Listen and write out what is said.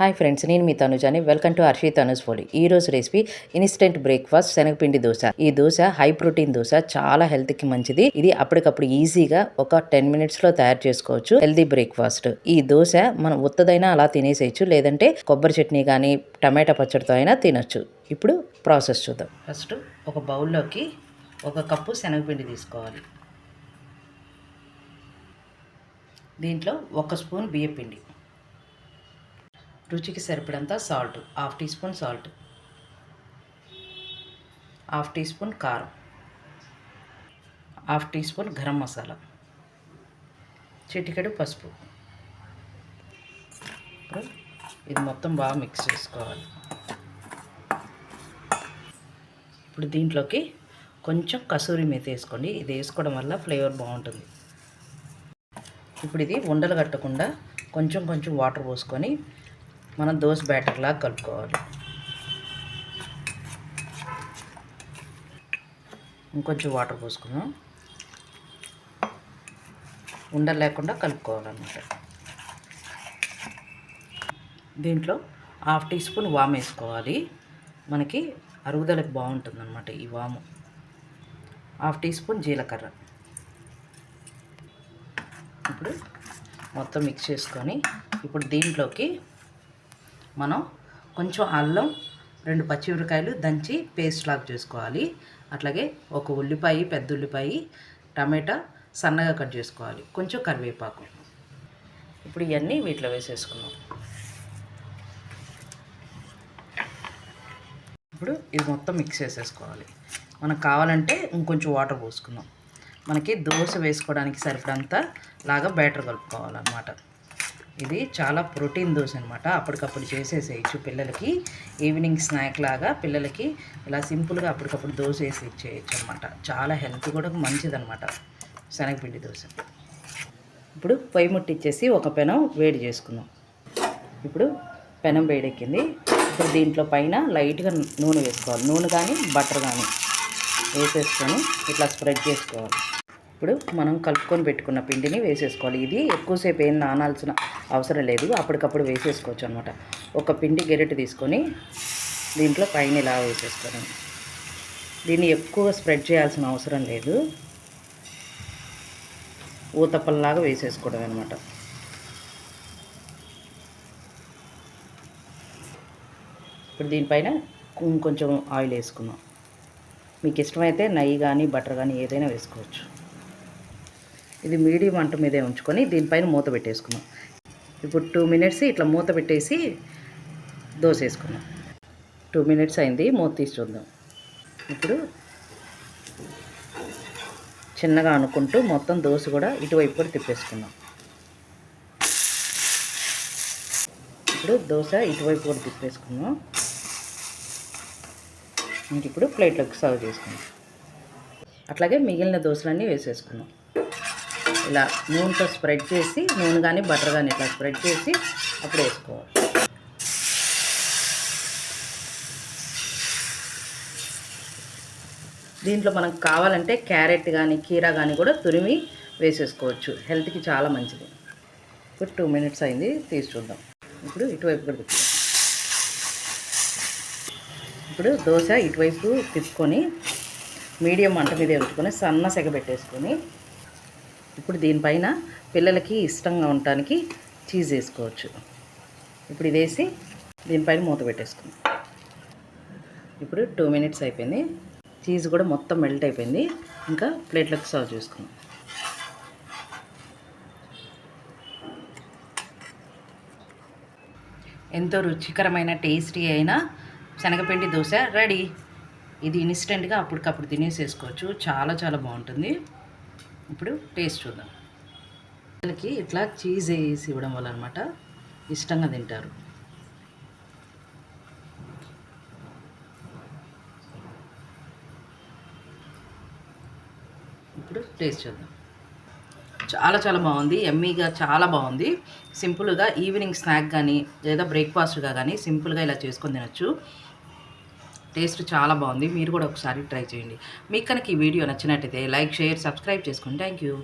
Hi friends నేను మీ తనుజాని. వెల్కమ్ టు హర్షి తనుజ్ ఫోలి ఈ రోజు రెసిపీ ఇన్స్టెంట్ బ్రేక్ఫాస్ట్ శనగపిండి దోశ. ఈ దోశ హై ప్రోటీన్ దోశ చాలా హెల్త్కి మంచిది. ఇది అప్పటికప్పుడు ఈజీగా ఒక టెన్ మినిట్స్లో తయారు చేసుకోవచ్చు. Healthy breakfast. ఈ దోశ మనం ఉత్తదైనా అలా తినేసేయచ్చు. లేదంటే కొబ్బరి చట్నీ కానీ టమాటా పచ్చడితో అయినా తినొచ్చు. ఇప్పుడు ప్రాసెస్ చూద్దాం. ఫస్ట్ ఒక బౌల్లోకి ఒక కప్పు శనగపిండి తీసుకోవాలి. దీంట్లో ఒక స్పూన్ బియ్యపిండి. రుచికి సరిపడంత salt half tea spoon salt half tea spoon కారం half tea spoon garam masala చిటికెడు పసుపు. ఇప్పుడు ఇది మొత్తం బాగా మిక్స్ చేసుకోవాలి. ఇప్పుడు దీంట్లోకి కొంచెం కసూరి మీద వేసుకోండి. ఇది వేసుకోవడం వల్ల ఫ్లేవర్ బాగుంటుంది. ఇప్పుడు ఇది ఉండలు కట్టకుండా కొంచెం కొంచెం వాటర్ పోసుకొని మనం దోశ బ్యాటర్లా కలుపుకోవాలి. ఇంకొంచెం వాటర్ పోసుకుందాం. ఉండ లేకుండా కలుపుకోవాలన్నమాట. దీంట్లో హాఫ్ టీ స్పూన్ వామ్ వేసుకోవాలి. మనకి అరుగుదలకు బాగుంటుంది అనమాట ఈ వాము. హాఫ్ టీ స్పూన్ జీలకర్ర. ఇప్పుడు మొత్తం మిక్స్ చేసుకొని ఇప్పుడు దీంట్లోకి మనం కొంచెం అల్లం రెండు పచ్చిమిరకాయలు దంచి పేస్ట్ లాగా చేసుకోవాలి. అట్లాగే ఒక ఉల్లిపాయ పెద్ద ఉల్లిపాయ టమాటా సన్నగా కట్ చేసుకోవాలి. కొంచెం కరివేపాకు. ఇప్పుడు ఇవన్నీ వీటిలో వేసేసుకున్నాం ఇప్పుడు ఇది మొత్తం మిక్స్ చేసేసుకోవాలి. మనకు కావాలంటే ఇంకొంచెం వాటర్ పోసుకుందాం. మనకి దోశ వేసుకోవడానికి సరిపడంత లాగా బ్యాటర్ కలుపుకోవాలన్నమాట. ఇది చాలా ప్రోటీన్ దోశ అనమాట అప్పటికప్పుడు చేసేసేయచ్చు పిల్లలకి. ఈవినింగ్ స్నాక్ లాగా పిల్లలకి ఇలా సింపుల్గా అప్పటికప్పుడు దోశ వేసి ఇచ్చేయచ్చు అనమాట చాలా హెల్త్ కూడా మంచిదనమాట శనగపిండి దోశ. ఇప్పుడు పొయ్యి ముట్టిచ్చేసి ఒక పెనం వేడి చేసుకుందాం. ఇప్పుడు పెనం వేడెక్కింది. ఇప్పుడు దీంట్లో పైన లైట్గా నూనె వేసుకోవాలి. నూనె కానీ బటర్ కానీ వేసేసుకొని ఇట్లా స్ప్రెడ్ చేసుకోవాలి. ఇప్పుడు మనం కలుపుకొని పెట్టుకున్న పిండిని వేసేసుకోవాలి. ఇది ఎక్కువసేపు ఏం నానాల్సిన అవసరం లేదు. అప్పటికప్పుడు వేసేసుకోవచ్చు అనమాట ఒక పిండి గెరెట్ తీసుకొని దీంట్లో పైన ఇలా వేసేసుకోవడం దీన్ని ఎక్కువ స్ప్రెడ్ చేయాల్సిన అవసరం లేదు. ఊతప్పల్లాగా వేసేసుకోవడం అనమాట ఇప్పుడు దీనిపైన కొంచెం ఆయిల్ వేసుకుందాం. మీకు ఇష్టమైతే నెయ్యి కానీ బటర్ కానీ ఏదైనా వేసుకోవచ్చు. ఇది మీడియం మంట మీదే ఉంచుకొని దీనిపైన మూత పెట్టేసుకున్నాం. ఇప్పుడు టూ మినిట్స్ ఇట్లా మూత పెట్టేసి దోశ వేసుకున్నాం టూ మినిట్స్ అయింది మూత తీసి చూద్దాం. ఇప్పుడు చిన్నగా అనుకుంటూ మొత్తం దోశ కూడా ఇటువైపు కూడా తిప్పేసుకుందాం ఇప్పుడు దోశ ఇటువైపు కూడా తిప్పేసుకుందాం ఇంక ఇప్పుడు ప్లేట్లోకి సర్వ్ చేసుకుందాం అట్లాగే మిగిలిన దోశలన్నీ వేసేసుకున్నాం. ఇలా నూనెతో స్ప్రెడ్ చేసి నూనె కానీ బటర్ కానీ ఇట్లా స్ప్రెడ్ చేసి అప్పుడు వేసుకోవాలి. దీంట్లో మనకు కావాలంటే క్యారెట్ కానీ కీరా కానీ కూడా తురిమి వేసేసుకోవచ్చు. హెల్త్కి చాలా మంచిది. ఇప్పుడు టూ మినిట్స్ అయింది తీసి చూద్దాం. ఇప్పుడు ఇటువైపు కూడా తిప్పుదాం. ఇప్పుడు దోశ ఇటువైపు తిప్పుకొని మీడియం మంట మీద ఉంచుకొని సన్న సెగ పెట్టేసుకొని ఇప్పుడు దీనిపైన పిల్లలకి ఇష్టంగా ఉండటానికి చీజ్ వేసుకోవచ్చు. ఇప్పుడు ఇది వేసి దీనిపైన మూత పెట్టేసుకుందాం. ఇప్పుడు టూ మినిట్స్ అయిపోయింది. చీజ్ కూడా మొత్తం మెల్ట్ అయిపోయింది. ఇంకా ప్లేట్లోకి సర్వ్ చేసుకుందాం. ఎంతో రుచికరమైన టేస్టీ అయిన శనగపిండి దోశ రెడీ. ఇది ఇన్స్టెంట్గా అప్పటికప్పుడు తినేసేసుకోవచ్చు. చాలా చాలా బాగుంటుంది. ఇప్పుడు టేస్ట్ చూద్దాం. వాళ్ళకి ఇట్లా చీజ్ వేసి ఇవ్వడం వల్ల అనమాట ఇష్టంగా తింటారు. ఇప్పుడు టేస్ట్ చూద్దాం. చాలా చాలా బాగుంది ఎమ్మీగా చాలా బాగుంది. సింపుల్గా ఈవినింగ్ స్నాక్ కానీ లేదా బ్రేక్ఫాస్ట్గా కానీ సింపుల్గా ఇలా చేసుకొని తినచ్చు. టేస్ట్ చాలా బాగుంది. మీరు కూడా ఒకసారి ట్రై చేయండి. మీకు కనుక ఈ వీడియో నచ్చినట్టయితే లైక్ షేర్ సబ్స్క్రైబ్ చేసుకోండి థ్యాంక్ యూ